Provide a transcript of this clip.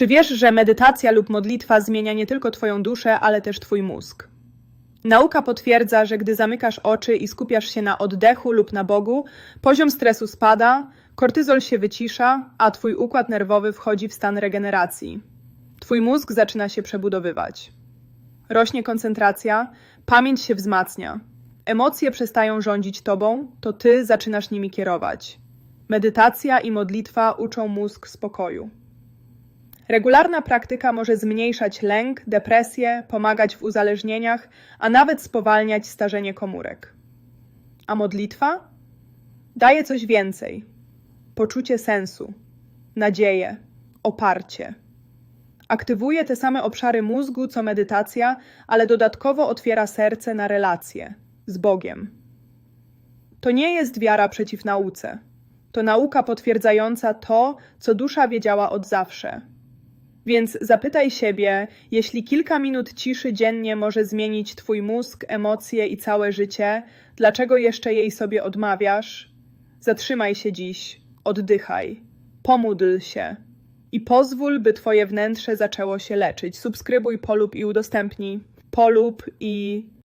Czy wiesz, że medytacja lub modlitwa zmienia nie tylko Twoją duszę, ale też Twój mózg? Nauka potwierdza, że gdy zamykasz oczy i skupiasz się na oddechu lub na Bogu, poziom stresu spada, kortyzol się wycisza, a Twój układ nerwowy wchodzi w stan regeneracji. Twój mózg zaczyna się przebudowywać. Rośnie koncentracja, pamięć się wzmacnia. Emocje przestają rządzić Tobą, to Ty zaczynasz nimi kierować. Medytacja i modlitwa uczą mózg spokoju. Regularna praktyka może zmniejszać lęk, depresję, pomagać w uzależnieniach, a nawet spowalniać starzenie komórek. A modlitwa? Daje coś więcej: poczucie sensu, nadzieję, oparcie. Aktywuje te same obszary mózgu co medytacja, ale dodatkowo otwiera serce na relacje z Bogiem. To nie jest wiara przeciw nauce. To nauka potwierdzająca to, co dusza wiedziała od zawsze. Więc zapytaj siebie, jeśli kilka minut ciszy dziennie może zmienić Twój mózg, emocje i całe życie, dlaczego jeszcze jej sobie odmawiasz? Zatrzymaj się dziś, oddychaj, pomódl się i pozwól, by Twoje wnętrze zaczęło się leczyć. Subskrybuj, polub i udostępnij. Polub i